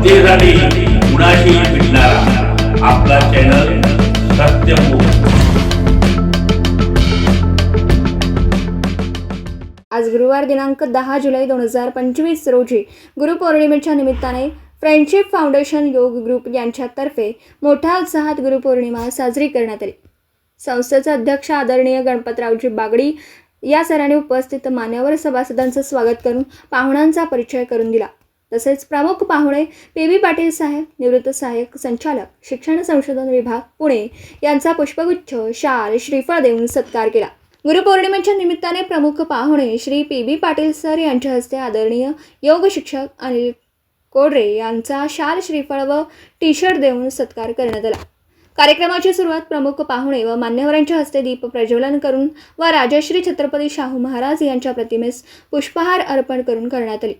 जनतेसाठी कुणाशी भेटणारा आपला चॅनल आज गुरुवार दिनांक दहा जुलै दोन हजार पंचवीस रोजी गुरुपौर्णिमेच्या निमित्ताने फ्रेंडशिप फाउंडेशन योग ग्रुप यांच्यातर्फे मोठ्या उत्साहात गुरुपौर्णिमा साजरी करण्यात आली. संस्थेचे अध्यक्ष आदरणीय गणपतरावजी बागडी या सरांनी उपस्थित मान्यवर सभासदांचं स्वागत करून पाहुण्यांचा परिचय करून दिला. तसेच प्रमुख पाहुणे पी बी पाटील साहेब निवृत्त सहाय्यक संचालक शिक्षण संशोधन विभाग पुणे यांचा पुष्पगुच्छ शाल श्रीफळ देऊन सत्कार केला. गुरुपौर्णिमेच्या निमित्ताने प्रमुख पाहुणे Shri P B Patil sir यांच्या हस्ते आदरणीय योग शिक्षक अनिल कोडरे यांचा शाल श्रीफळ व टी शर्ट देऊन सत्कार करण्यात आला. कार्यक्रमाची सुरुवात प्रमुख पाहुणे व मान्यवरांच्या हस्ते दीप प्रज्वलन करून व राजश्री छत्रपती शाहू महाराज यांच्या प्रतिमेस पुष्पहार अर्पण करून करण्यात आली.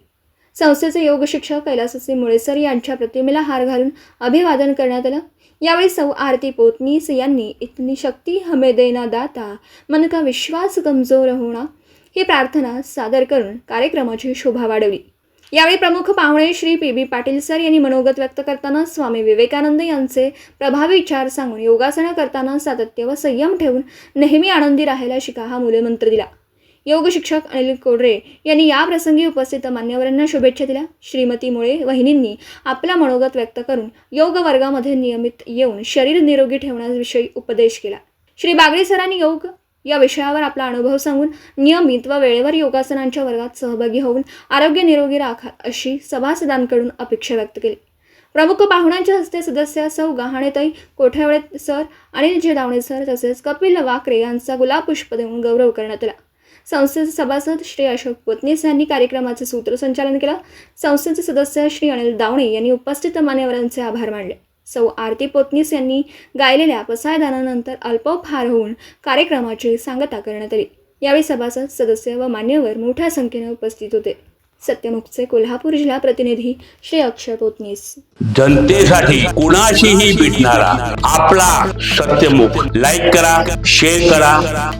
संस्थेचे योग शिक्षक कैलासचे मुळेसर यांच्या प्रतिमेला हार घालून अभिवादन करण्यात आलं. यावेळी सौ आरती पोतनीस यांनी इतनी शक्ती हमे देना दाता मन का विश्वास कमजोर होणा. ही प्रार्थना सादर करून कार्यक्रमाची शोभा वाढवली. यावेळी प्रमुख पाहुणे Shri P B Patil sir यांनी मनोगत व्यक्त करताना स्वामी विवेकानंद यांचे प्रभावी विचार सांगून योगासनं करताना सातत्य व संयम ठेवून नेहमी आनंदी राहायला शिका हा मूलमंत्र दिला. योग शिक्षक अनिल कोडरे यांनी या प्रसंगी उपस्थित मान्यवरांना शुभेच्छा दिल्या. श्रीमती मुळे वहिनींनी आपला मनोगत व्यक्त करून योग वर्गामध्ये नियमित येऊन शरीर निरोगी ठेवण्याविषयी उपदेश केला. श्री बागडे सरांनी योग या विषयावर आपला अनुभव सांगून नियमित व वेळेवर योगासनांच्या वर्गात सहभागी होऊन आरोग्य निरोगी राखा अशी सभासदांकडून अपेक्षा व्यक्त केली. प्रमुख पाहुण्यांच्या हस्ते सदस्य सौ गहाणेताई कोठावळे सर अनिल जेदावणे सर तसेच कपिल वाकरे यांचा गुलाब पुष्प देऊन गौरव करण्यात आला. संस्थेचे सभासद श्री अशोक पोतनीस यांनी कार्यक्रमाचे सूत्रसंचालन केलं. संस्थेचे सदस्य श्री अनिल दावणे यांनी उपस्थित मान्यवरांचे आभार मानले. सौ आरती पोतनीस यांनी गायलेल्या पसायदानानंतर अल्पोपहार होऊन कार्यक्रमाची सांगता करण्यात आली. यावेळी सभासद सदस्य व मान्यवर मोठ्या संख्येने उपस्थित होते. सत्यमुखचे कोल्हापूर जिल्हा प्रतिनिधी श्री अक्षय पोतनीस. जनतेसाठी कुणाशीही भेटणारा आपला सत्यमुख. लाईक करा शेअर करा